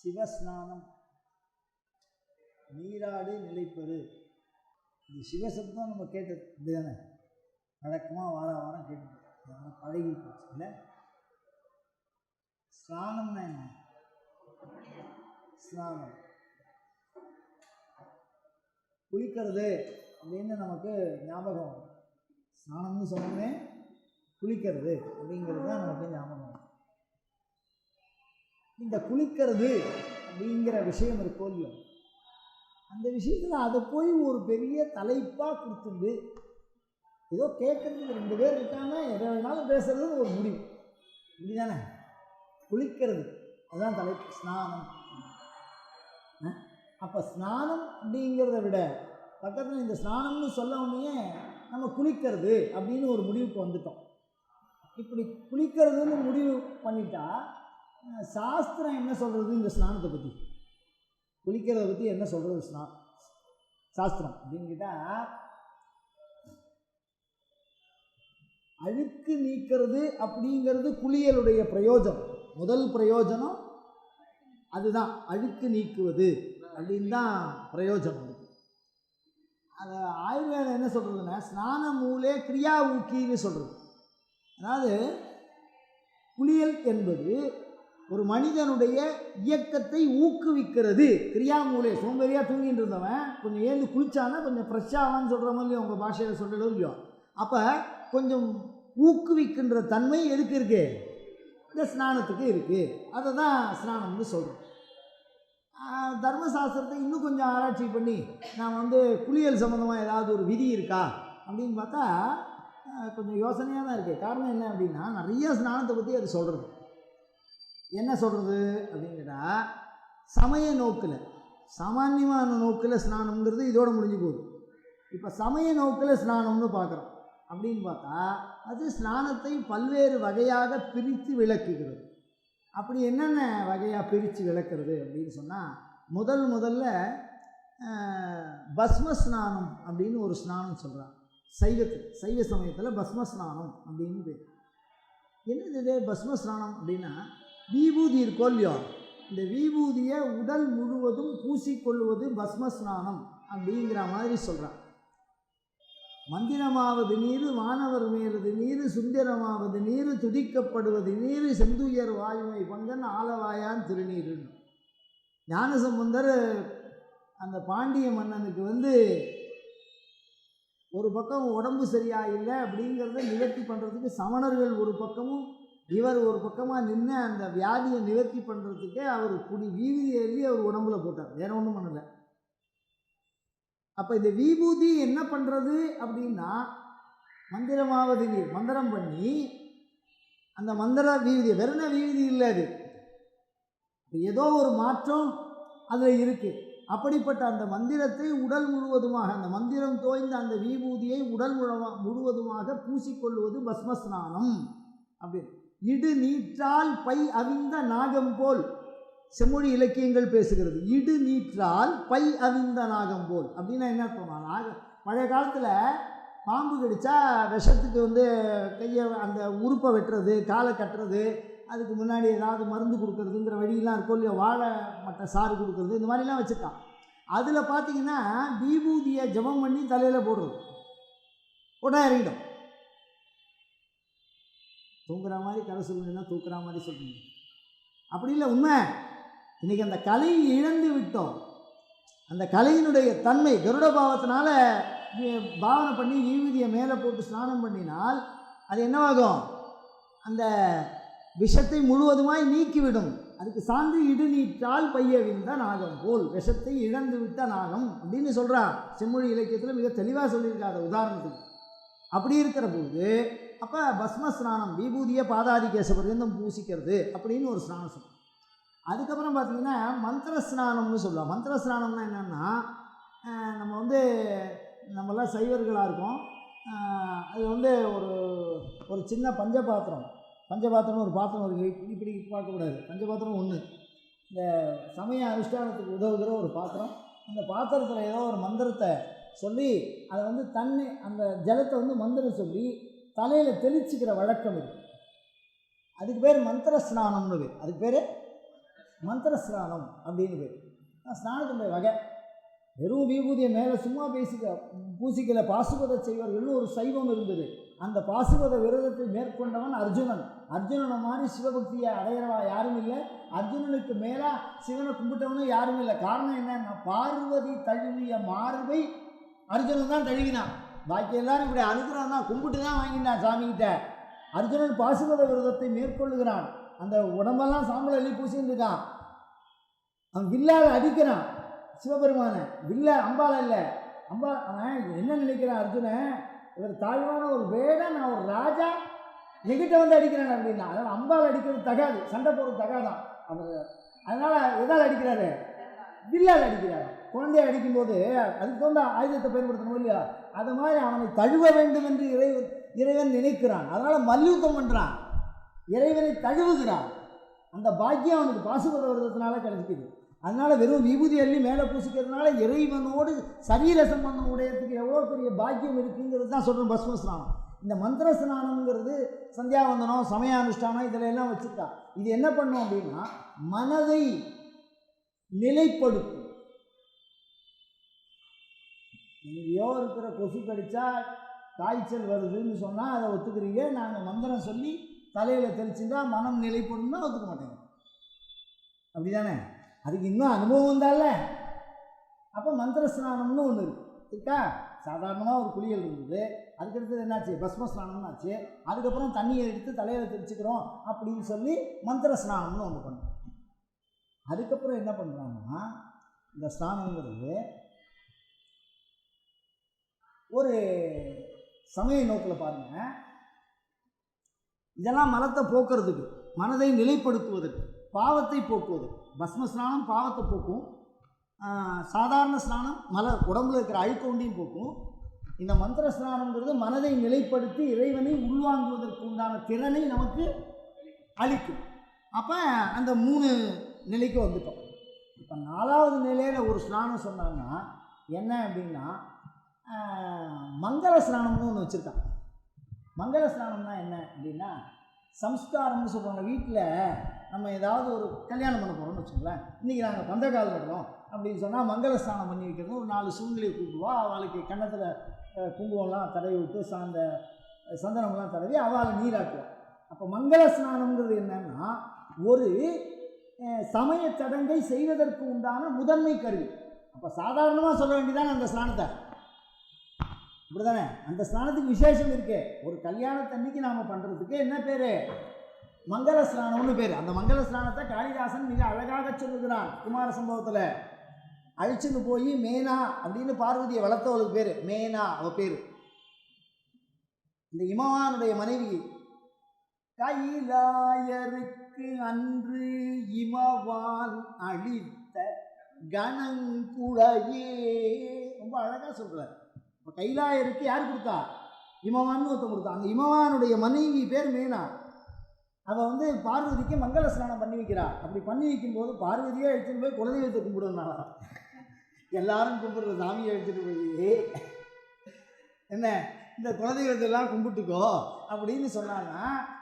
சிவஸ்நானம். நீராடு நிலைப்பெறு. இது சிவசப்தம் நம்ம கேட்டது. இப்படிதானே வழக்கமாக வார வாரம் கேட்டு பழகி போச்சு. இல்லை? ஸ்நானம்னா என்ன? ஸ்நானம். குளிக்கிறது அப்படின்னு நமக்கு ஞாபகம் ஸ்நானம்னு சொன்னோமே குளிக்கிறது அப்படிங்கிறது தான் நமக்கு ஞாபகம் இந்த குளிக்கிறது அப்படிங்கிற விஷயம் இருக்கோ இல்லையோ அந்த விஷயத்தில் அதை போய் ஒரு பெரிய தலைப்பாக கொடுத்துண்டு ஏதோ கேட்குறதுக்கு ரெண்டு பேர் இருக்காங்க எதை வேணாலும் பேசுறது ஒரு முடிவு. இப்படிதானே குளிக்கிறது அதுதான் தலைப்பு. ஸ்நானம். அப்போ ஸ்நானம் அப்படிங்கிறத விட பக்கத்தில் இந்த ஸ்நானம்னு சொல்ல உடனே நம்ம குளிக்கிறது அப்படின்னு ஒரு முடிவுக்கு வந்துட்டோம். இப்படி குளிக்கிறதுன்னு முடிவு பண்ணிட்டா சாஸ்திரம் என்ன சொல்கிறது இந்த ஸ்நானத்தை பற்றி குளிக்கிறத பற்றி என்ன சொல்கிறது ஸ்னா? சாஸ்திரம் அப்படின்னு கேட்டால் அழுக்கு நீக்கிறது அப்படிங்கிறது குளியலுடைய பிரயோஜனம். முதல் பிரயோஜனம் அதுதான் அழுக்கு நீக்குவது அப்படின்னு தான் பிரயோஜனம் இருக்கு. அது ஆயுர்வேதம் என்ன சொல்கிறதுன்னா ஸ்நான மூலே கிரியா ஊக்கின்னு சொல்கிறது அதாவது குளியல் என்பது ஒரு மனிதனுடைய இயக்கத்தை ஊக்குவிக்கிறது. கிரியாமூலே சோம்பேறியாக தூங்கிட்டு இருந்தவன் கொஞ்சம் ஏந்து குளிச்சானா கொஞ்சம் ஃப்ரெஷ்ஷாவான்னு சொல்கிற மாதிரி உங்கள் பாஷையில் சொல்லணும் இல்லையோ. அப்போ கொஞ்சம் ஊக்குவிக்கின்ற தன்மை எதுக்கு இருக்கு? இந்த ஸ்நானத்துக்கு இருக்குது அதை தான் ஸ்நானம்னு சொல்கிறோம் தர்மசாஸ்திரத்தை இன்னும் கொஞ்சம் ஆராய்ச்சி பண்ணி நான் வந்து குளியல் சம்மந்தமாக ஏதாவது ஒரு விதி இருக்கா? அப்படின்னு பார்த்தா கொஞ்சம் யோசனையாக தான் இருக்குது காரணம் என்ன அப்படின்னா நிறைய ஸ்நானத்தை பற்றி அது சொல்கிறது என்ன சொல்கிறது அப்படின்னு கேட்டால் சமய நோக்கில் சாமான்யமான நோக்கில் ஸ்நானம்ங்கிறது இதோடு முடிஞ்சு போகுது. இப்போ சமய நோக்கில் ஸ்நானம்னு பார்க்குறோம். அப்படின்னு பார்த்தா அது ஸ்நானத்தை பல்வேறு வகையாக பிரித்து விளக்குகிறது. அப்படி என்னென்ன வகையாக பிரித்து விளக்குறது அப்படின்னு சொன்னால் முதல் முதல்ல பஸ்ம ஸ்நானம் அப்படின்னு ஒரு ஸ்நானம் சொல்கிறாங்க சைவத்தில் சைவ சமயத்தில் பஸ்ம ஸ்நானம் அப்படின்னு பேர். என்னது இது? பஸ்ம ஸ்நானம் அப்படின்னா விபூதி இருக்கோ இல்லையோ இந்த விபூதியை உடல் முழுவதும் பூசிக்கொள்வது பஸ்ம ஸ்நானம் அப்படிங்கிற மாதிரி சொல்கிறான் மந்திரமாவது நீர் வானவர் மேலது நீர் சுந்தரமாவது நீர் துதிக்கப்படுவது நீர் செந்துயர் வாயுமை பங்கன் ஆலவாயான் திருநீருன்னு. ஞானசம்பந்தர் அந்த பாண்டிய மன்னனுக்கு வந்து ஒரு பக்கம் உடம்பு சரியாக இல்லை அப்படிங்கிறத நிவர்த்தி பண்ணுறதுக்கு சமணர்கள் ஒரு பக்கமும் இவர் ஒரு பக்கமாக நின்று அந்த வியாதியை நிவர்த்தி பண்ணுறதுக்கே அவர் குடி வீதி எழுதி அவர் உடம்புல போட்டார். வேற ஒன்றும் பண்ணலை. அப்போ இந்த விபூதி என்ன பண்ணுறது அப்படின்னா மந்திரமாவது நீர் மந்திரம் பண்ணி அந்த மந்திர வீதி வெறும் வீதி இல்லை அது? ஏதோ ஒரு மாற்றம் அதில் இருக்குது அப்படிப்பட்ட அந்த மந்திரத்தை உடல் முழுவதுமாக அந்த மந்திரம் தோய்ந்த அந்த விபூதியை உடல் முழுவதுமாக பூசிக்கொள்வது பஸ்மஸ்நானம் அப்படின்னு. இடு நீற்றால் பை அவிந்த நாகம் போல் செம்மொழி இலக்கியங்கள் பேசுகிறது. இடு நீற்றால் பை அவிந்த நாகம் போல் அப்படின்னா என்ன அர்த்தமா நாக பழைய காலத்தில் பாம்பு கடித்தா விஷத்துக்கு வந்து கையை அந்த உறுப்பை வெட்டுறது காலை கட்டுறது அதுக்கு முன்னாடி ஏதாவது மருந்து கொடுக்கறதுங்கிற வழியெல்லாம் இருக்கும் இல்லையா வாழை மட்டை சாறு கொடுக்கறது இந்த மாதிரிலாம் வச்சுருக்கான். அதில் பார்த்தீங்கன்னா விபூதியை ஜபம் பண்ணி தலையில் போடுறது. உடனே இறங்கிடும். தூங்குற மாதிரி கதை சொல்லுங்கன்னா தூக்குற மாதிரி சொல்லுங்க அப்படி இல்லை உண்மை. இன்றைக்கி அந்த கலை இழந்து விட்டோம். அந்த கலையினுடைய தன்மை கருட பாவத்தினால பாவனை பண்ணி ஈவிதியை மேலே போட்டு ஸ்நானம் பண்ணினால் அது என்னவாகும்? அந்த விஷத்தை முழுவதுமாய் நீக்கிவிடும். அதுக்கு சான்று இடு நீட்டால் பையவிந்த நாகம் போல். விஷத்தை இழந்து விட்ட நாகம் அப்படின்னு சொல்றா செம்மொழி இலக்கியத்தில் மிக தெளிவாக சொல்லியிருக்காரு. உதாரணத்துக்கு. அப்படி இருக்கிற போது அப்போ பஸ்ம ஸ்நானம் விபூதியை பாதாதி கேசபர்யந்தம் பூசிக்கிறது அப்படின்னு ஒரு ஸ்நானம் சொல்லுவோம் அதுக்கப்புறம் பார்த்தீங்கன்னா மந்திர ஸ்நானம்னு சொல்லுவோம் மந்திர ஸ்நானம்னா என்னென்னா நம்ம வந்து நம்மளாம் சைவர்களாக இருக்கோம். அது வந்து ஒரு ஒரு சின்ன பஞ்ச பாத்திரம் பஞ்ச பாத்திரம்னு ஒரு பாத்திரம் ஒரு இப்படி பார்க்கக்கூடாது பஞ்ச பாத்திரம் ஒன்று இந்த சமய அனுஷ்டானத்துக்கு உதவுகிற ஒரு பாத்திரம். அந்த பாத்திரத்தில் ஏதோ ஒரு மந்திரத்தை சொல்லி அதை வந்து தண்ணி அந்த ஜலத்தை வந்து மந்திரம் சொல்லி தலையில் தெளிச்சுக்கிற வழக்கம் இது. அதுக்கு பேர் மந்திர ஸ்நானம்னு பேர். அதுக்கு பேர் மந்திர ஸ்நானம் அப்படின்னு பேர். நான் ஸ்நானத்தினுடைய வகை. வெறும் விபூதியை மேலே சும்மா பேசிக்க பூசிக்கல பாசுபத செய்வர்கள்னு ஒரு சைவம் இருந்தது. அந்த பாசுபத விரதத்தை மேற்கொண்டவன் அர்ஜுனன். அர்ஜுனனை மாதிரி சிவபக்தியை அடையிறவா யாரும் இல்லை. அர்ஜுனனுக்கு மேலே சிவனை கும்பிட்டவனும் யாரும் இல்லை. காரணம் என்னன்னா பார்வதி தழுவிய மார்பை அர்ஜுனன் தான் தழுவினான். பாக்கி எல்லாரும் இப்படி அனுகிரகம் தான் கும்பிட்டு தான் வாங்கிட்டான் சாமிகிட்ட. அர்ஜுனன் பாசுபத விரதத்தை மேற்கொள்ளுகிறான். அந்த உடம்பெல்லாம் சாம்பல் அள்ளி பூசின்னு இருக்கான். அவன் வில்லால் அடிக்கிறான். சிவபெருமானை. வில்ல அம்பால இல்லை அம்பா அவன் என்ன நினைக்கிறான் அர்ஜுனன்? இவர் தாழ்வான ஒரு வேடன் நான் ஒரு ராஜா. எங்கிட்ட வந்து அடிக்கிறான் அப்படின்னா அதனால் அம்பால் அடிக்கிறது தகாது சண்டை போடுறது தகாதான். அவர் அதனால் எதால் அடிக்கிறாரு? வில்லால் அடிக்கிறாரு. குழந்தையை அடிக்கும்போது அதுக்கு தகுந்த ஆயுதத்தை பயன்படுத்தணும் இல்லையா? அது மாதிரி அவனை தழுவ வேண்டும் என்று இறைவன் இறைவன் நினைக்கிறான். அதனால் மல்யுத்தம் பண்ணுறான் இறைவனை தழுவுகிறான். அந்த பாக்கியம் அவனுக்கு பாசுபத வருதத்தினால கிடைச்சிக்குது. அதனால் வெறும் விபூதி அள்ளி மேலே பூசிக்கிறதுனால இறைவனோடு சரீர சம்பந்தம் உடையத்துக்கு எவ்வளோ பெரிய பாக்கியம் இருக்குங்கிறது தான் சொல்கிறேன் பஸ்ம ஸ்நானம். இந்த மந்திர ஸ்நானம்ங்கிறது சந்தியாவந்தனம் சமயானுஷ்டானம் இதில் எல்லாம் வச்சுருக்கா. இது என்ன பண்ணும் அப்படின்னா மனதை நிலைப்படுத்தும். எங்கேயோ இருக்கிற கொசு கடித்தா காய்ச்சல் வருதுன்னு சொன்னால் அதை ஒத்துக்கிறீங்க. நாங்கள் மந்திரம் சொல்லி தலையில் தெளிச்சுட்டா மனம் நிலைப்படும்னா ஒத்துக்க மாட்டேங்க. அப்படி தானே அதுக்கு இன்னும் அனுபவம் வந்தால அப்போ மந்திர ஸ்நானம்னு ஒன்று இருக்கு. இருக்கா? சாதாரணமாக ஒரு குளியல் இருந்தது. அதுக்கடுத்தது என்னாச்சு? பஸ்ம ஸ்நானம்னு ஆச்சு. அதுக்கப்புறம் தண்ணியை எடுத்து தலையில் தெரிச்சுக்கிறோம் அப்படின்னு சொல்லி மந்திர ஸ்நானம்னு ஒன்று பண்ணுறோம் அதுக்கப்புறம் என்ன பண்ணுறாங்கன்னா இந்த ஸ்நானங்கிறது ஒரு சமய நோக்கில் பாருங்கள் இதெல்லாம் மலத்தை போக்குறதுக்கு மனதை நிலைப்படுத்துவதற்கு பாவத்தை போக்குவது பஸ்ம ஸ்நானம் பாவத்தை போக்கும். சாதாரண ஸ்நானம் மல உடம்புல இருக்கிற அழுக்கொண்டியும் போக்கும். இந்த மந்திர ஸ்நானங்கிறது மனதை நிலைப்படுத்தி இறைவனை உள்வாங்குவதற்கு உண்டான திறனை நமக்கு அளிக்கும். அப்போ அந்த மூணு நிலைக்கு வந்துட்டோம். இப்போ நாலாவது நிலையில் ஒரு ஸ்நானம் சொன்னாங்கன்னா என்ன அப்படின்னா மங்கள ஸ்நானம்னு ஒன்று வச்சுருக்கான் மங்கள ஸ்நானம்னா என்ன அப்படின்னா சம்ஸ்காரம்னு சொல்கிறாங்க வீட்டில் நம்ம ஏதாவது ஒரு கல்யாணம் பண்ண போகிறோம்னு வச்சுக்கோங்களேன். இன்றைக்கி நாங்கள் பந்தக்கால் வர்றோம் அப்படின்னு சொன்னால் மங்கள ஸ்நானம் பண்ணி வைக்கிறது ஒரு நாலு சூழ்நிலையை கூப்பிடுவா அவளுக்கு கன்னத்தில் குங்குமம்லாம் தடவி விட்டு சார்ந்த சந்தனம்லாம் தடவி அவளை நீராட்டுவோம் அப்போ மங்கள ஸ்நானம்ங்கிறது என்னன்னா ஒரு சமய சடங்கை செய்வதற்கு உண்டான முதன்மை கருவி. அப்போ சாதாரணமாக சொல்ல வேண்டியதான அந்த ஸ்நானத்தை? இப்படிதானே அந்த ஸ்நானத்துக்கு விசேஷம் இருக்கு. ஒரு கல்யாணத்தன்னைக்கு நாம் பண்ணுறதுக்கு என்ன பேர்? மங்கள ஸ்நானம்னு பேர். அந்த மங்கள ஸ்நானத்தை காளிதாசன் மிக அழகாக சொல்லுகிறான் குமார சம்பவத்தில். அழிச்சுன்னு போய் மேனா அப்படின்னு பார்வதியை வளர்த்தவளுக்கு பேர். மேனா அவ பேர். இந்த இமவானுடைய மனைவி கைலாயருக்கு அன்று இமவான் அழித்த கணங்குழையே ரொம்ப அழகாக சொல்கிறார் இப்போ கைலாயருக்கு யார் கொடுத்தா? இமவான்னு ஒருத்தன் கொடுத்தா. அந்த இமவானுடைய மனைவி பேர் மேனா. அவள் வந்து பார்வதிக்கு மங்கள ஸ்நானம் பண்ணி வைக்கிறா. அப்படி பண்ணி வைக்கும்போது பார்வதியே எடுத்துட்டு போய் குலதெய்வத்தை கும்பிடுனால எல்லாரும் கும்பிடுற சாமியை எடுத்துகிட்டு போய் என்ன? இந்த குலதெய்வத்தெல்லாம் கும்பிட்டுக்கோ. அப்படின்னு சொன்னாங்க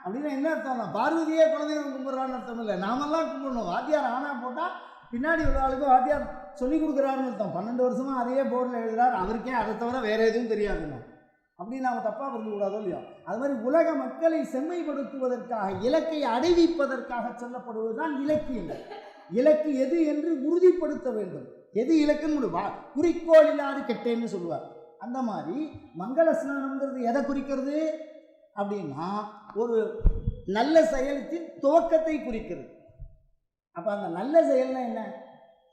அப்படின்னா என்ன அர்த்தம்னா பார்வதியே குலதெய்வம் கும்பிட்றான்னு அர்த்தம் இல்லை. நாமெல்லாம் கும்பிடணும். வாத்தியார் ஆனா போட்டால் பின்னாடி உள்ள ஆளுக்கு வாத்தியார் சொல்லி கொடுக்குறாருன்னு அர்த்தம். பன்னெண்டு வருஷமாக அதே போர்டில் எழுதுறாரு. அவருக்கே அதை தவிர வேறு எதுவும் தெரியாதுங்க அப்படின்னு நாம் தப்பாக புரிந்து இல்லையோ? அது மாதிரி உலக மக்களை செம்மைப்படுத்துவதற்காக இலக்கை அடைவிப்பதற்காக சொல்லப்படுவதுதான் இலக்கியம் இலக்கு எது என்று உறுதிப்படுத்த வேண்டும். எது இலக்குன்னு முடிவா குறிக்கோள் இல்லாது கெட்டேன்னு சொல்லுவார். அந்த மாதிரி மங்கள ஸ்நானம்ங்கிறது எதை குறிக்கிறது? அப்படின்னா ஒரு நல்ல செயலத்தின் துவக்கத்தை குறிக்கிறது. அப்போ அந்த நல்ல செயல்னா என்ன?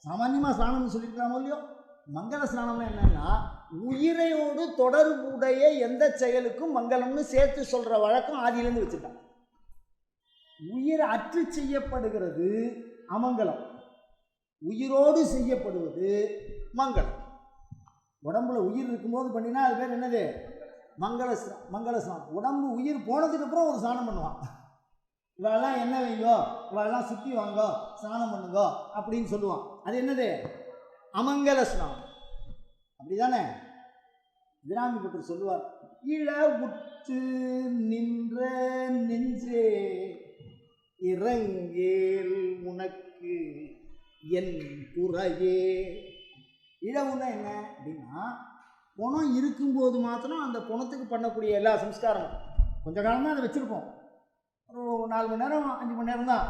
சாமான்யமாக ஸ்நானம்னு சொல்லியிருக்கலாமோ இல்லையோ? மங்கள ஸ்நானம்னா என்னன்னா உயிரையோடு தொடர்புடைய எந்த செயலுக்கும் மங்களம்னு சேர்த்து சொல்கிற வழக்கம் ஆதியிலேருந்து வச்சுட்டான் உயிர் அற்று செய்யப்படுகிறது அமங்கலம். உயிரோடு செய்யப்படுவது மங்களம். உடம்புல உயிர் இருக்கும்போது பண்ணினா அது பேர் என்னது? மங்கள மங்கள ஸ்நானம். உடம்பு உயிர் போனதுக்கப்புறம் ஒரு ஸ்நானம் பண்ணுவான். இவெல்லாம் என்ன வைங்கோ? இவெல்லாம் சுற்றி வாங்கோ ஸ்நானம் பண்ணுங்கோ அப்படின்னு சொல்லுவான். அது என்னது? அமங்கல ஸ்நானம். அப்படிதானே? திராமி பட்டர் சொல்லுவார் இழ உற்று நின்ற நெஞ்சே இறங்கேல் உனக்கு என் குறையே. இழவுன்னா என்ன? அப்படின்னா பணம் இருக்கும்போது மாத்திரம் அந்த பணத்துக்கு பண்ணக்கூடிய எல்லா சம்ஸ்காரமும் கொஞ்ச காலமாக அதை வச்சுருப்போம். ஒரு நாலு மணி நேரம் அஞ்சு மணி நேரம் தான்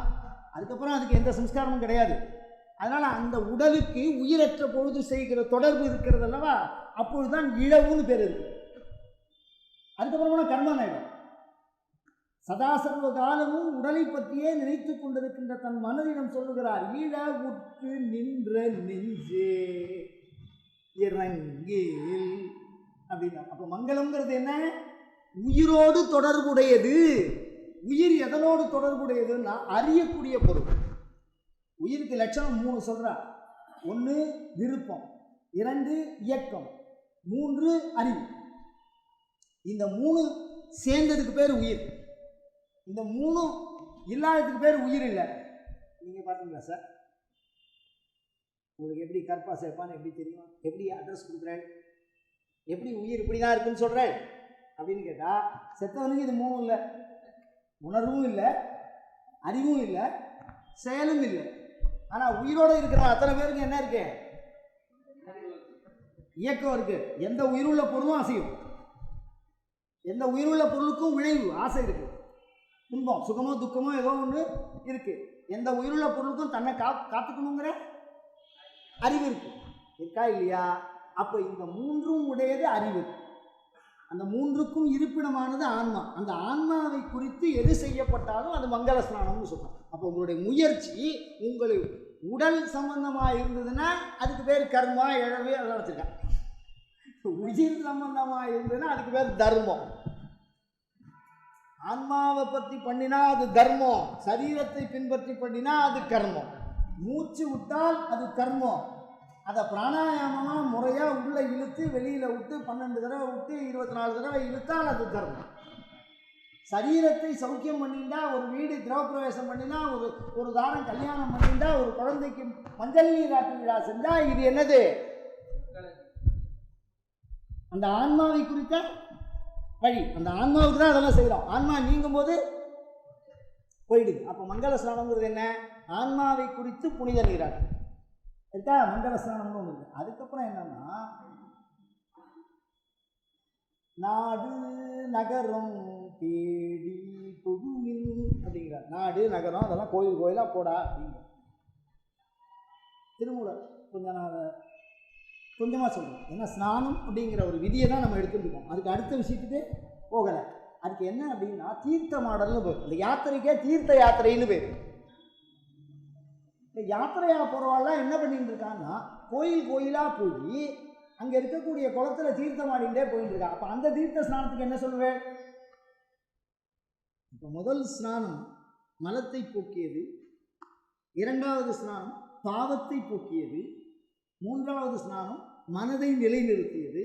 அதுக்கப்புறம் அதுக்கு எந்த சம்ஸ்காரமும் கிடையாது. அதனால் அந்த உடலுக்கு உயிரற்ற பொழுது செய்கிற தொடர்பு இருக்கிறது அல்லவா? அப்பொழுது தான் இழவுன்னு பேர் இருக்கு. அதுக்கப்புறமா கர்மம் ஆயிடும். சதா சர்வ காலமும் உடலை பற்றியே நினைத்து கொண்டிருக்கின்ற தன் மனதிடம் சொல்லுகிறார் ஈழ உற்று நின்ற நெஞ்சே இறங்கில். அப்படின்னா. அப்போ மங்களம்ங்கிறது என்ன? உயிரோடு தொடர்புடையது. உயிர் எதனோடு தொடர்புடையதுன்னா அறியக்கூடிய பொருள். உயிருக்கு லட்சணம் மூணு சொல்கிறார் ஒன்று விருப்பம் இரண்டு இயக்கம் மூன்று அறிவு. இந்த மூணு சேர்ந்ததுக்கு பேர் உயிர். இந்த மூணும் இல்லாததுக்கு பேர் உயிர் இல்லை. நீங்கள் பார்த்தீங்களா சார்? உங்களுக்கு எப்படி கற்பா சேர்ப்பான்னு எப்படி தெரியும்? எப்படி அட்ரஸ் கொடுக்குறேன்? எப்படி உயிர் இப்படி தான் இருக்குன்னு சொல்கிறேன் அப்படின்னு கேட்டால் செத்தவனுக்கு இது மூணும் இல்லை. உணர்வும் இல்லை அறிவும் இல்லை செயலும் இல்லை. ஆனால் உயிரோடு இருக்கிற அத்தனை பேருக்கு என்ன இருக்கு? இயக்கம் இருக்கு. எந்த உயிருள்ள பொருளும் அசையும். எந்த உயிருள்ள பொருளுக்கும் விளைவு ஆசை இருக்கு. துன்பம் சுகமோ துக்கமோ ஏதோ ஒன்று இருக்கு. எந்த உயிருள்ள பொருளுக்கும் தன்னை கா காத்துக்கணுங்கிற அறிவு இருக்கு. இருக்கா இல்லையா? அப்போ இந்த மூன்றும் உடையது அறிவு. அந்த மூன்றுக்கும் இருப்பிடமானது ஆன்மா. அந்த ஆன்மாவை குறித்து எது செய்யப்பட்டாலும் அது மங்கள ஸ்நானம்னு சொல்றோம். அப்போ உங்களுடைய முயற்சி உங்களை உடல் சம்பந்தமாக இருந்ததுன்னா அதுக்கு பேர் கர்மா இழவு அதெல்லாம் வச்சுருக்கேன். உயிர் சம்பந்தமாக இருந்ததுன்னா அதுக்கு பேர் தர்மம். ஆன்மாவை பற்றி பண்ணினா அது தர்மம். சரீரத்தை பின்பற்றி பண்ணினா அது கர்மம். மூச்சு விட்டால் அது கர்மம். அதை பிராணாயாமமாக முறையாக உள்ளே இழுத்து வெளியில் விட்டு பன்னெண்டு தடவை விட்டு இருபத்தி நாலு தடவை இழுத்தால் அது தர்மம் சரீரத்தை சௌக்கியம் பண்ணிட்டா ஒரு வீடு கிரகப்பிரவேசம் பண்ணினா ஒரு ஒரு தானம் கல்யாணம் பண்ணியிருந்தா ஒரு குழந்தைக்கு மஞ்சள் நீராட்டு விழா செஞ்சால் இது என்னது? அந்த ஆன்மாவை குறித்த வழி. அந்த ஆன்மாவுக்கு தான் அதெல்லாம் செய்கிறோம் ஆன்மா நீங்கும் போது போயிடுது. அப்போ மங்கள ஸ்நானங்கிறது என்ன? ஆன்மாவை குறித்து புனித நீராட்டு இருக்கா மங்கள ஸ்நானம்னு ஒன்று அதுக்கப்புறம் என்னன்னா நாடு நகரம் தேடி புகுமின் அப்படிங்கிறார் நாடு நகரம் அதெல்லாம் கோயில் கோயிலாக போடா அப்படிங்கிற. திருமூலர் கொஞ்சம் நான் அதை கொஞ்சமாக சொல்கிறேன் ஏன்னா ஸ்நானம் அப்படிங்கிற ஒரு விதியை தான் நம்ம எடுத்துருக்கோம் அதுக்கு அடுத்த விஷயத்துக்கு போகலை. அதுக்கு என்ன அப்படின்னா தீர்த்த மாடல்னு பேர். இந்த யாத்திரைக்கே தீர்த்த யாத்திரைன்னு பேர். இந்த யாத்திரையாக போகிறவாள்லாம் என்ன பண்ணிட்டு இருக்கான்னா கோயில் கோயிலாக போய் அங்கே இருக்கக்கூடிய குளத்துல தீர்த்தம் ஆடிண்டே போயிட்டு இருக்கா. அப்போ அந்த தீர்த்த ஸ்நானத்துக்கு என்ன சொல்லுவேன்? இப்போ முதல் ஸ்நானம் மலத்தை போக்கியது இரண்டாவது ஸ்நானம் பாவத்தை போக்கியது மூன்றாவது ஸ்நானம் மனதை நிலைநிறுத்தியது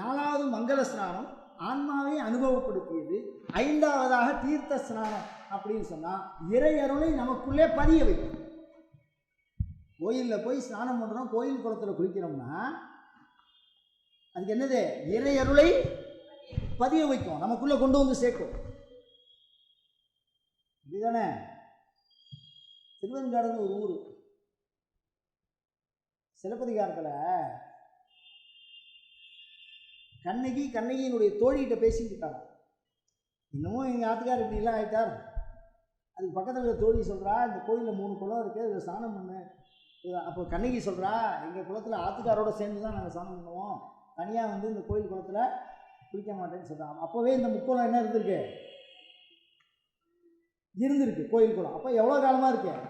நாலாவது மங்கள ஸ்நானம் ஆன்மாவை அனுபவப்படுத்தியது ஐந்தாவதாக தீர்த்த ஸ்நானம் அப்படின்னு சொன்னால் இறை அருளை நமக்குள்ளே பதிய வைக்கும். கோயிலில் போய் ஸ்நானம் பண்ணுறோம் கோயில் குளத்தில் குளிக்கிறோம்னா அதுக்கு என்னது? இறை அருளை பதிய வைக்கும் நமக்குள்ளே கொண்டு வந்து சேர்க்கும். இதுதானே திருவெண்காடுன்னு ஒரு ஊர். சிலப்பதிகாரத்தில் கண்ணகி கண்ணகியினுடைய தோழிகிட்ட பேசிக்கிட்டாங்க இருக்காங்க. இன்னமும் எங்கள் ஆத்துக்கார் இப்படிலாம் ஆகிட்டார் அதுக்கு பக்கத்தில் இருக்கிற தோழி சொல்கிறா இந்த கோயிலில் மூணு குளம் இருக்குது இதில் ஸ்நானம் பண்ணு. அப்போ கண்ணகி சொல்கிறா எங்கள் குளத்தில் ஆத்துக்காரோட சேர்ந்து தான் நாங்கள் ஸ்நானம் பண்ணுவோம். தனியாக வந்து இந்த கோயில் குளத்தில் குளிக்க மாட்டேன்னு சொல்கிறான் அப்போவே இந்த முக்குளம் என்ன இருந்திருக்கு? இருந்திருக்கு கோயில் குளம் அப்போ எவ்வளோ காலமாக இருக்கு?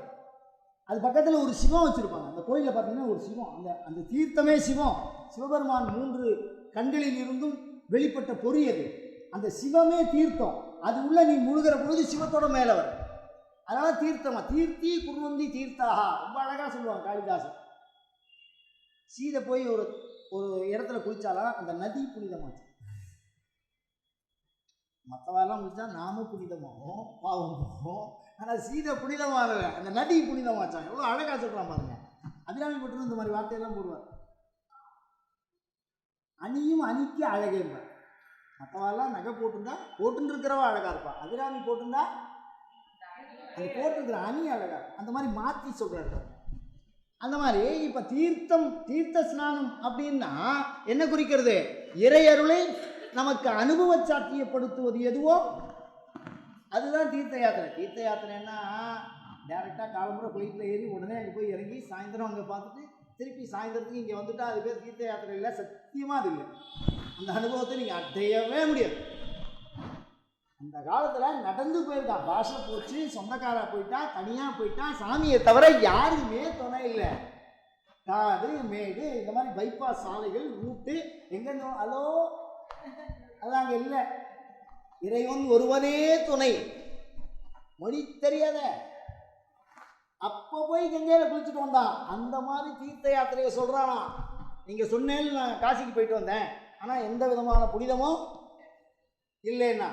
அது பக்கத்தில் ஒரு சிவம் வச்சுருப்பாங்க. அந்த கோயிலில் பார்த்தீங்கன்னா ஒரு சிவம். அந்த அந்த தீர்த்தமே சிவம். சிவபெருமான் மூன்று கண்களில் இருந்தும் வெளிப்பட்ட பொறி அது. அந்த சிவமே தீர்த்தம். அது உள்ள நீ முழுகிற பொழுது சிவத்தோட மேலே வரும். அதாவது தீர்த்தமா. தீர்த்தி குருவந்தி தீர்த்தாகா ரொம்ப அழகாக சொல்லுவாங்க காளிதாசன். சீதை போய் ஒரு ஒரு இடத்துல குளித்தாலாம் அந்த நதி புனிதமாச்சு. மற்றவெல்லாம் முடிச்சா நாம புனிதமாகும் பாவம் போகும் ஆனால் சீதை புனிதமாக அந்த நடி புனிதமாச்சான் எவ்வளோ அழகாக சொல்கிறான் பாருங்க. அபிராமி பட்டு இந்த மாதிரி வார்த்தையெல்லாம் போடுவார். அணியும் அணிக்கு அழகேம்பார் மற்றவெல்லாம் நகை போட்டிருந்தா போட்டுன்னு இருக்கிறவா அழகாக இருப்பான் அபிராமி போட்டிருந்தா அது போட்டிருக்கிற அணி அழகா அந்த மாதிரி மாற்றி சொல்கிறாரு அந்த மாதிரி இப்போ தீர்த்தம் தீர்த்த ஸ்நானம் அப்படின்னா என்ன குறிக்கிறது? இறையருளை நமக்கு அனுபவ சாத்தியப்படுத்துவது எதுவோ அதுதான் தீர்த்த யாத்திரை. தீர்த்த யாத்திரைன்னா டேரெக்டாக காலம்புற ஃப்ளைட்டில் ஏறி உடனே அங்கே போய் இறங்கி சாயந்தரம் அங்கே பார்த்துட்டு திருப்பி சாயந்தரத்துக்கு இங்கே வந்துட்டால் அது பேர் தீர்த்த யாத்திரை இல்லை சத்தியமாக அது இல்லை. அந்த அனுபவத்தை நீங்கள் அடையவே முடியாது. அந்த காலத்தில் நடந்து போயிருக்கா பாஷை போச்சு சொந்தக்காரா போயிட்டா தனியாக போயிட்டா சாமியை தவிர யாருமே துணை இல்லை. காடு மேடு இந்த மாதிரி பைபாஸ் சாலைகள் ரூட்டு எங்கேருந்து ஹலோ அதெல்லாம் அங்கே இல்லை. இறைவன் ஒருவனே துணை. மொழி தெரியாத. அப்போ போய் கங்கையில் குளிச்சுட்டு வந்தான். அந்த மாதிரி தீர்த்த யாத்திரையை சொல்கிறானா நீங்கள் சொன்னேன்னு நான் காசிக்கு போயிட்டு வந்தேன். ஆனால் எந்த விதமான புனிதமும் இல்லைன்னா.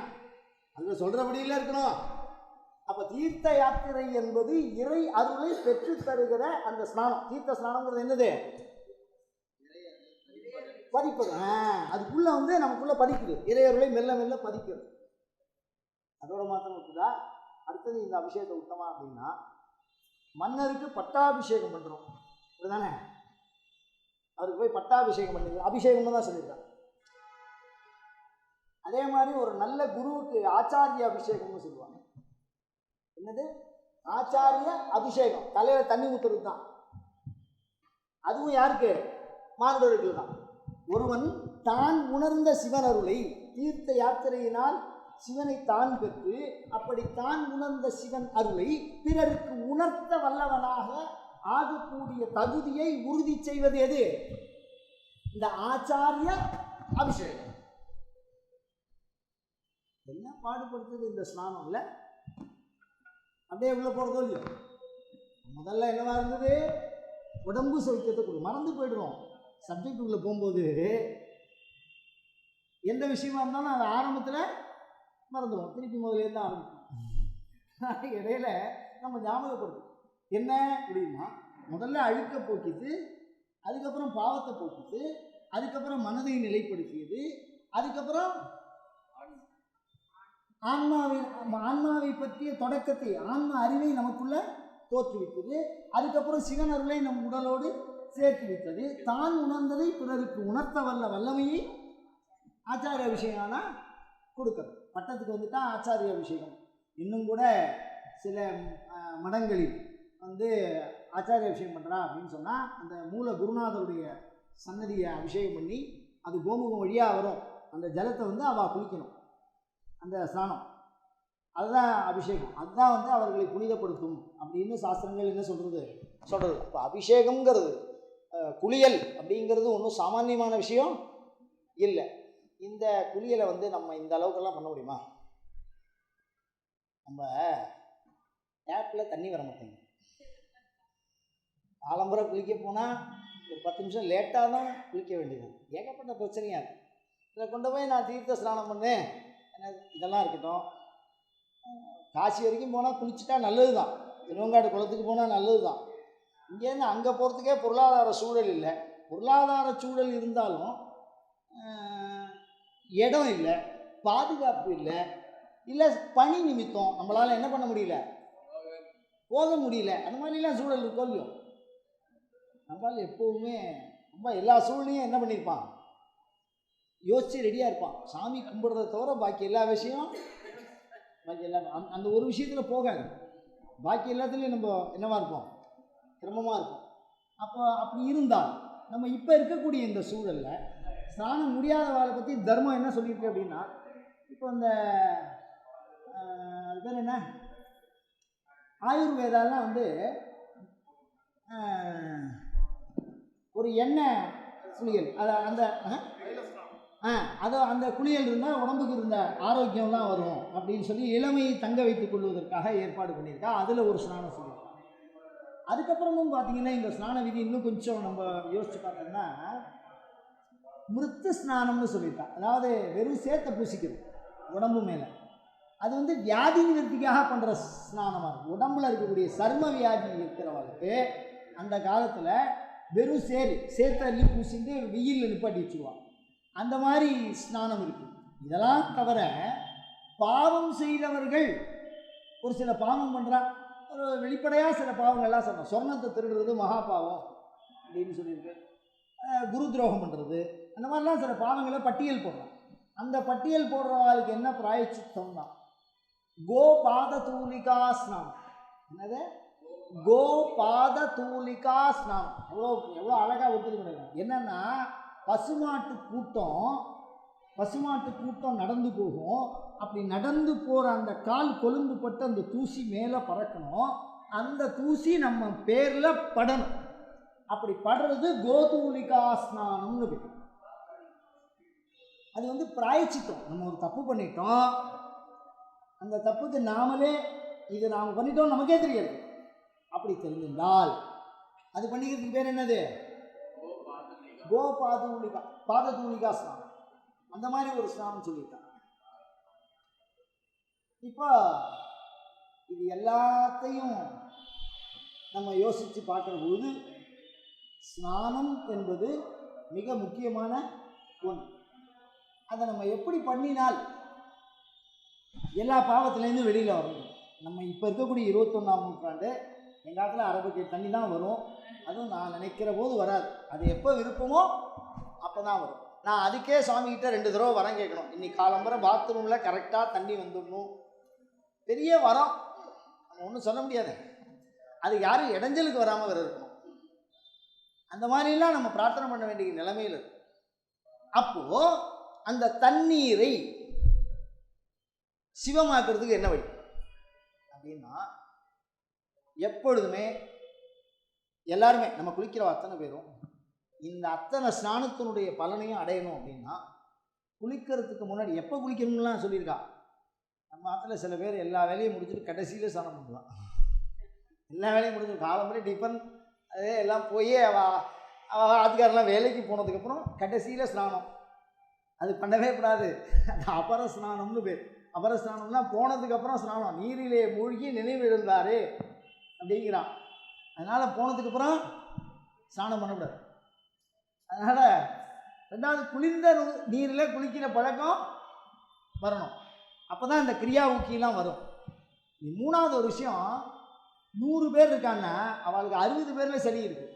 அங்கே சொல்கிறபடியில் இருக்கணும். அப்போ தீர்த்த யாத்திரை என்பது இறை அருளை பெற்றுத் தருகிற அந்த ஸ்நானம். தீர்த்த ஸ்நானங்கிறது என்னது? பதிப்பது அதுக்குள்ளே வந்து நமக்குள்ளே பதிக்குது இறை மெல்ல மெல்ல பதிக்குது அதோட மாத்திரம் இருக்குதா அடுத்தது இந்த அபிஷேகத்தை உத்தமா அப்படின்னா மன்னருக்கு பட்டாபிஷேகம் பண்ணுறோம் அப்படிதானே? அவருக்கு போய் பட்டாபிஷேகம் பண்ணுறது அபிஷேகம்னு தான் சொல்லியிருக்காங்க அதே மாதிரி ஒரு நல்ல குருவுக்கு ஆச்சாரிய அபிஷேகம்னு சொல்லுவாங்க. என்னது? ஆச்சாரிய அபிஷேகம். தலையில் தண்ணி ஊற்றுறது தான் அதுவும் யாருக்கு? மாணவர்களுக்கு தான் ஒருவன் தான் உணர்ந்த சிவன் அருளை தீர்த்த யாத்திரையினால் சிவனை தான் பெற்று அப்படி தான் உணர்ந்த சிவன் அருளை பிறருக்கு உணர்த்த வல்லவனாக ஆகக்கூடிய தகுதியை உறுதி செய்வது எது? இந்த ஆச்சாரிய அபிஷேகம். என்ன பாடுபடுத்துது இந்த ஸ்நானம் இல்லை? அப்படியே உள்ள போகிறதோ இல்லையோ முதல்ல என்னவா இருந்தது? உடம்பு சௌக்கியத்தை கொடு மறந்து போயிடுறோம். சப்ஜெக்ட் போகும்போது எந்த விஷயமா இருந்தாலும் அது ஆரம்பத்தில் மறந்துடும் திருப்பி முதலே தான் ஆரம்பிக்கும். இடையில நம்ம ஞாபகப்படுத்தும். என்ன அப்படின்னா முதல்ல அழுக்க போக்கிட்டு அதுக்கப்புறம் பாவத்தை போக்கிட்டு அதுக்கப்புறம் மனதை நிலைப்படுத்தியது அதுக்கப்புறம் ஆன்மாவை ஆன்மாவை பற்றிய தொடக்கத்தை ஆன்ம அறிவை நமக்குள்ள தோற்றுவித்தது அதுக்கப்புறம் சிவன் அருளை நம் உடலோடு சேர்த்து வைத்தது தான் உணர்ந்ததை பிறருக்கு உணர்த்த வல்ல வல்லமையை ஆச்சாரிய அபிஷேகம்னா கொடுக்கறது பட்டத்துக்கு வந்துட்டா ஆச்சாரிய அபிஷேகம். இன்னும் கூட சில மடங்களில் வந்து ஆச்சாரிய அபிஷேகம் பண்ணுறா அப்படின்னு சொன்னால் அந்த மூல குருநாதருடைய சன்னதியை அபிஷேகம் பண்ணி அது கோமுகம் வழியாக வரும். அந்த ஜலத்தை வந்து அவள் குளிக்கணும். அந்த ஸ்நானம். அதுதான் அபிஷேகம். அதுதான் வந்து அவர்களை புனிதப்படுத்தும் அப்படின்னு சாஸ்திரங்கள் என்ன சொல்கிறது சொல்கிறது அப்போ அபிஷேகம்ங்கிறது குளியல் அப்படிங்கிறது ஒன்றும் சாமானியமான விஷயம் இல்லை. இந்த குளியலை வந்து நம்ம இந்த அளவுக்கெல்லாம் பண்ண முடியுமா? நம்ம டேப்பில் தண்ணி வர மாட்டேங்குது. ஆலம்புரை குளிக்க போனால் ஒரு பத்து நிமிஷம் லேட்டாக தான் குளிக்க வேண்டியது. ஏகப்பட்ட பிரச்சனையாக இருக்குது இதை கொண்டு போய் நான் தீர்த்த ஸ்நானம் பண்ணேன். எனக்கு இதெல்லாம் இருக்கட்டும். காசி வரைக்கும் போனால் குளிச்சுட்டா நல்லது தான் திருவங்காடு குளத்துக்கு போனால் நல்லது தான் இங்கேருந்து அங்கே போகிறதுக்கே பொருளாதார சூழல் இல்லை. பொருளாதார சூழல் இருந்தாலும் இடம் இல்லை பாதுகாப்பு இல்லை இல்லை பணி நிமித்தம் நம்மளால் என்ன பண்ண முடியல? போக முடியல. அந்த மாதிரிலாம் சூழல் இருக்கோ இல்லையோ? நம்மளால் எப்போவுமே நம்ம எல்லா சூழ்நிலையும் என்ன பண்ணியிருப்பான்? யோசிச்சு ரெடியாக இருப்பான். சாமி கும்பிடுறத தவிர பாக்கி எல்லா விஷயம் பாக்கி எல்லா அந்த- அந்த ஒரு விஷயத்தில் போகாது. பாக்கி எல்லாத்துலேயும் நம்ம என்னவாக இருப்போம்? சிரமமாக இருக்கும் அப்போ அப்படி இருந்தால் நம்ம இப்போ இருக்கக்கூடிய இந்த சூழலில் ஸ்நானம் முடியாதவாளை பற்றி தர்மம் என்ன சொல்லியிருக்கு அப்படின்னா இப்போ இந்த அது பேர் என்ன? ஆயுர்வேதாலாம் வந்து ஒரு எண்ணெய் குளியல். அதை அந்த ஆ? ஆ அதை அந்த குளியல் இருந்தால் உடம்புக்கு இருந்த ஆரோக்கியம்லாம் வரும் அப்படின்னு சொல்லி இளமையை தங்க வைத்துக் கொள்வதற்காக ஏற்பாடு பண்ணியிருக்கா. அதில் ஒரு ஸ்நானம் சொல்லியிருக்கா அதுக்கப்புறமும் பார்த்தீங்கன்னா இந்த ஸ்நான விதி இன்னும் கொஞ்சம் நம்ம யோசிச்சு பார்த்தோம்னா மிருத்து ஸ்நானம்னு சொல்லியிருக்கான் அதாவது வெறும் சேத்தை பூசிக்கிறது உடம்பு மேலே. அது வந்து வியாதி நிவர்த்திக்காக பண்ணுற ஸ்நானமாக இருக்கும். உடம்புல இருக்கக்கூடிய சர்ம வியாதி இருக்கிறவங்களுக்கு அந்த காலத்தில் வெறும் சேரு சேத்தை அள்ளி பூசிட்டு வெயிலில் நிப்பாட்டி வச்சுருவாங்க அந்த மாதிரி ஸ்நானம் இருக்குது இதெல்லாம் தவிர பாவம் செய்தவர்கள் ஒரு சில பாவம் பண்ணுறான் வெளிப்படையாக சில பாவங்கள்லாம் சொன்னோம். சொர்ணத்தை திருடுறது மகா பாவம் அப்படின்னு சொல்லியிருக்கு. குரு துரோகம் பண்ணுறது அந்த மாதிரிலாம் சில பாவங்களை பட்டியல் போடுறோம். அந்த பட்டியல் போடுறவங்களுக்கு என்ன பிராயச்சித்தம்னா கோ பாத தூலிகா ஸ்நானம் என்னது? கோ பாத தூலிகா ஸ்நானம் எவ்வளோ எவ்வளோ அழகாக ஒத்துக்கு பண்ணிருக்காங்க. என்னென்னா பசுமாட்டு கூட்டம் பசுமாட்டு கூட்டம் நடந்து போகும். அப்படி நடந்து போகிற அந்த கால் கொழும்பு பட்டு அந்த தூசி மேலே பறக்கணும். அந்த தூசி நம்ம பேரில் படணும். அப்படி படுறது கோதூலிகா ஸ்நானம்னு பேர். அது வந்து பிராயச்சித்தம். நம்ம ஒரு தப்பு பண்ணிட்டோம். அந்த தப்புக்கு நாமளே இது நாம் பண்ணிட்டோம் நமக்கே தெரியாது. அப்படி தெரிந்திருந்தால் அது பண்ணிக்கிறதுக்கு பேர் என்னது? கோ பாதூலிகா பாததூலிகா ஸ்நானம். அந்த மாதிரி ஒரு ஸ்நானம் சொல்லியிருக்காங்க. இப்போ இது எல்லாத்தையும் நம்ம யோசித்து பார்க்குற பொழுது ஸ்நானம் என்பது மிக முக்கியமான ஒன்று. அதை நம்ம எப்படி பண்ணினால் எல்லா பாவத்துலேருந்து வெளியில் வரணும் நம்ம இப்போ இருக்கக்கூடிய இருபத்தொன்னாம் நூற்றாண்டு எங்கள் காலத்தில் அரபுக்கு தண்ணி தான் வரும். அதுவும் நான் நினைக்கிற போது வராது. அது எப்போ விருப்பமோ அப்போ தான் வரும். நான் அதுக்கே சுவாமிகிட்ட ரெண்டு தடவை வரம் கேட்கணும். இன்னைக்கு காலம்பரம் பாத்ரூமில் கரெக்டாக தண்ணி வந்துடணும். பெரிய வரம். நம்ம ஒன்றும் சொல்ல முடியாது. அது யாரும் இடைஞ்சலுக்கு வராமல் வேறு இருக்கணும். அந்த மாதிரிலாம் நம்ம பிரார்த்தனை பண்ண வேண்டிய நிலைமையில் இருக்கு. அப்போது அந்த தண்ணீரை சிவமாக்குறதுக்கு என்ன வழி? அப்படின்னா எப்பொழுதுமே எல்லாருமே நம்ம குளிக்கிற அத்தனை பேரும் இந்த அத்தனை ஸ்நானத்தினுடைய பலனையும் அடையணும் அப்படின்னா குளிக்கிறதுக்கு முன்னாடி எப்போ குளிக்கணும்லாம் சொல்லியிருக்கா? நம்ம ஆற்றுல சில பேர் எல்லா வேலையும் முடிச்சுட்டு கடைசியில் ஸ்நானம் பண்ணுவான். எல்லா வேலையும் முடிஞ்சு காலம்பரை டிஃபன் அதே எல்லாம் போய் அவள் அவள் ஆத்துக்காரெல்லாம் வேலைக்கு போனதுக்கப்புறம் கடைசியில் ஸ்நானம். அது பண்ணவே கூடாது. அது அபர ஸ்நானம்னு பேர். அபர ஸ்நானம்னா போனதுக்கப்புறம் ஸ்நானம். நீரிலே மூழ்கி நினைவு நினைவிழுந்தாரு அப்படிங்கிறான். அதனால் போனதுக்கப்புறம் ஸ்நானம் பண்ணக்கூடாது. அதனால் ரெண்டாவது குளிர்ந்த நீரில் குளிக்கிற பழக்கம் வரணும். அப்போ தான் இந்த கிரியா ஊக்கிலாம் வரும். இது மூணாவது ஒரு விஷயம் நூறு பேர் இருக்கான்னா அவளுக்கு அறுபது பேரில் சளி இருக்குது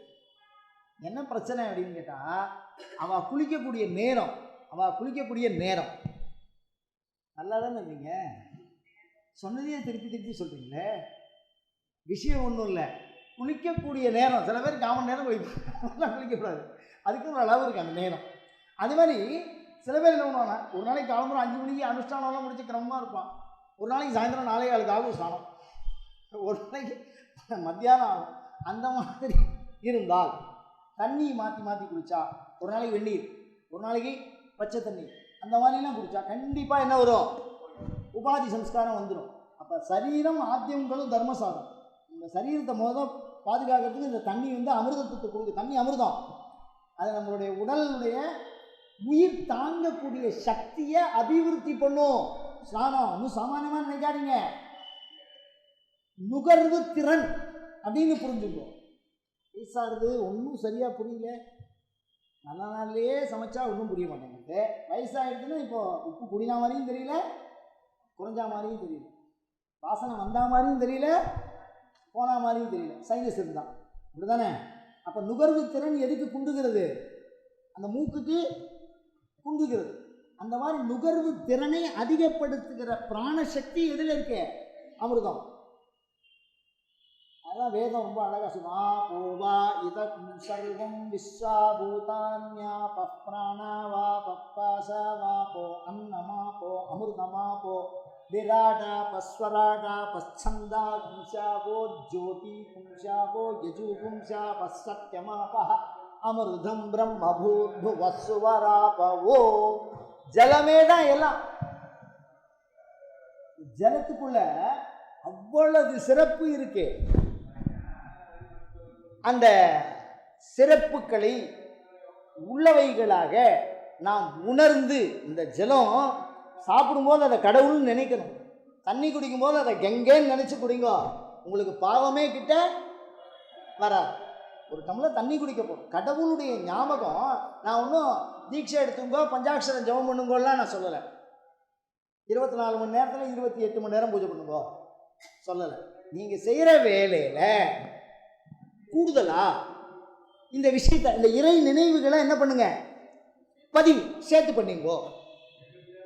என்ன பிரச்சனை அப்படின்னு கேட்டால் அவள் குளிக்கக்கூடிய நேரம் அவள் குளிக்கக்கூடிய நேரம். நல்லா தானே இருந்தீங்க சொன்னதையே திருப்பி திருப்பி சொல்கிறீங்களே விஷயம் ஒன்றும் இல்லை. குளிக்கக்கூடிய நேரம் சில பேர் காமன் நேரம் குளிப்பாங்க. குளிக்கக்கூடாது. அதுக்கு ஒரு அளவு இருக்குது அந்த நேரம். அது மாதிரி சில பேர் என்ன பண்ணுவாங்க ஒரு நாளைக்கு காலம்பரம் அஞ்சு மணிக்கு அனுஷ்டானம்லாம் முடிச்சு கிரமமாக இருப்பான். ஒரு நாளைக்கு சாயந்தரம் நாளே ஆளுக்கு ஆகும் ஸ்நானம். ஒரு நாளைக்கு மத்தியானம் ஆகும். அந்த மாதிரி இருந்தால் தண்ணி மாற்றி மாற்றி குடித்தா ஒரு நாளைக்கு வெந்நீர் ஒரு நாளைக்கு பச்சை தண்ணி அந்த மாதிரிலாம் குடித்தா கண்டிப்பாக என்ன வரும்? உபாதி சம்ஸ்காரம் வந்துடும் அப்போ சரீரம் ஆத்தியங்களும் தர்மசாதம் இந்த சரீரத்தை முத பாதுகாக்கிறதுக்கு இந்த தண்ணி வந்து அமிர்தத்துக்கு கொடுக்குது. தண்ணி அமிர்தம். அது நம்மளுடைய உடலுடைய உயிர் தாங்கக்கூடிய சக்தியை அபிவிருத்தி பண்ணும். ஸ்நானம் இன்னும் சாமானியமாக நினைக்காதீங்க. நுகர்வு திறன் அப்படின்னு புரிஞ்சுக்கோ. வயசாகுது ஒன்றும் சரியாக புரியல. நல்ல நாள்லேயே சமைச்சா ஒன்றும் புரிய மாட்டேங்குது. வயசாகிடுதுன்னா இப்போ உப்பு குடினா மாதிரியும் தெரியல குறைஞ்சா மாதிரியும் தெரியல. வாசனை வந்தா மாதிரியும் தெரியல போனா மாதிரியும் தெரியல. சைனஸ் இருந்தான் இப்படிதானே அப்போ நுகர்வு திறன் எதுக்கு குண்டுகிறது? அந்த மூக்குக்கு குந்துகிறது அந்த மாதிரி நுகர்வு திறனை அதிகப்படுத்துகிற பிராணசக்தி எதில் இருக்கு? அமிர்தம். அதான் வேதம் ரொம்ப அழகா சொல்லுவா போவா இதம் சர்வம் விஸ்வா பூதான்யா பிராணா வா பப்பாசா வா போ அன்னமா போ அமிர்தமா போ விராடா பஸ்வராடா பச்சந்தா பும்சாபோ ஜோதி பும்சாபோ யஜு பும்சா பசத்யமாப அமிர்தம் பிரம்மபூர்பு வசுவராபவோ ஜலமே தான் எல்லாம். ஜலத்துக்குள்ள அவ்வளவு சிறப்பு இருக்கு. அந்த சிறப்புகளை உள்ளவைகளாக நாம் உணர்ந்து இந்த ஜலம் சாப்பிடும்போது அதை கடவுள்னு நினைக்கணும். தண்ணி குடிக்கும்போது அதை கெங்கேன்னு நினச்சி குடிங்க. உங்களுக்கு பாவமே கிட்ட வராது. ஒரு டம்ளர் தண்ணி குடிக்க போகிறோம் கடவுளுடைய ஞாபகம் நான் ஒன்றும் தீட்சை எடுத்துங்கோ பஞ்சாட்சரம் ஜெபம் பண்ணுங்கோலாம் நான் சொல்லலை. இருபத்தி நாலு மணி நேரத்தில் இருபத்தி எட்டு மணி நேரம் பூஜை பண்ணுங்கோ. சொல்லலை. நீங்கள் செய்கிற வேலையில் கூடுதலா இந்த விஷயத்தை இந்த இறை நினைவுகளை என்ன பண்ணுங்க? பதிவு சேர்த்து பண்ணிங்கோ.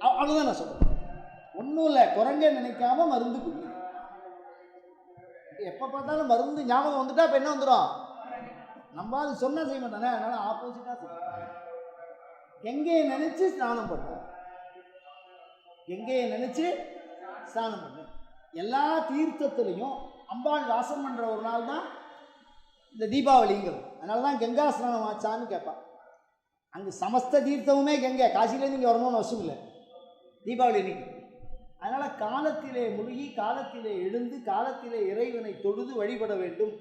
அவ்வளோதான் நான் சொல்கிறேன் ஒன்றும் இல்லை குரங்க நினைக்காம மருந்து குடி எப்போ பார்த்தாலும் மருந்து ஞாபகம் வந்துட்டா இப்போ என்ன வந்துடும் நம்ம அது செய்ய மாட்டானே? அதனால ஆப்போசிட்டாக செய்வேன் கங்கையை நினச்சி ஸ்நானம் பண்ணும் கங்கையை நினச்சி ஸ்நானம் பண்ணுவேன் எல்லா தீர்த்தத்துலேயும் அம்பாள் வாசம் பண்ணுற ஒரு நாள் தான் இந்த தீபாவளிங்கிறது. அதனால தான் கங்கா ஸ்நானம் ஆச்சான்னு கேட்பான் அங்கே சமஸ்த தீர்த்தமுமே கங்கை. காசிலேருந்து இங்கே வரணும்னு அவசியம் இல்லை. தீபாவளி அன்னைக்கு. அதனால் காலத்திலே முழுகி காலத்திலே எழுந்து காலத்திலே இறைவனை தொழுது வழிபட வேண்டும்.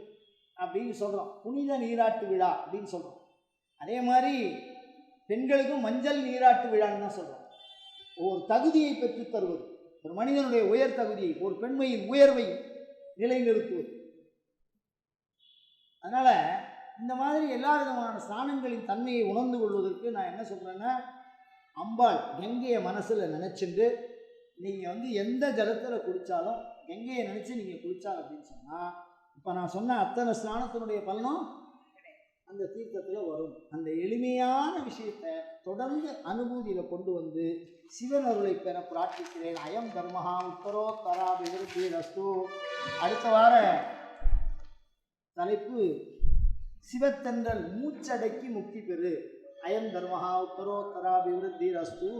அப்படின்னு சொல்கிறோம் புனித நீராட்டு விழா அப்படின்னு சொல்கிறோம் அதே மாதிரி பெண்களுக்கும் மஞ்சள் நீராட்டு விழான்னு தான் சொல்கிறோம் ஒரு தகுதியை பெற்றுத் தருவது ஒரு மனிதனுடைய உயர் தகுதியை ஒரு பெண்மையின் உயர்வை நிலைநிறுத்துவது. அதனால் இந்த மாதிரி எல்லா விதமான ஸ்தானங்களின் தன்மையை உணர்ந்து கொள்வதற்கு நான் என்ன சொல்கிறேன்னா அம்பாள் கங்கையை மனசில் நினச்சிண்டு நீங்கள் வந்து எந்த ஜலத்தில் குளித்தாலும் கங்கையை நினச்சி நீங்கள் குளித்தா அப்படின்னு சொன்னால் இப்போ நான் சொன்ன அத்தனை ஸ்நானத்தினுடைய பலனும் அந்த தீர்த்தத்தில் வரும். அந்த எளிமையான விஷயத்தை தொடர்ந்து அனுபூதியில் கொண்டு வந்து சிவன் அருளை பெற பிரார்த்திக்கிறேன். அயம் தர்மஹா உத்தரோ தரா விருத்தி ரஸ்து. அடுத்த வார தலைப்பு சிவத்தன்றல் மூச்சடக்கி முக்தி பெறு. அயம் தர்மஹா உத்தரோ தரா விருத்தி ரஸ்து.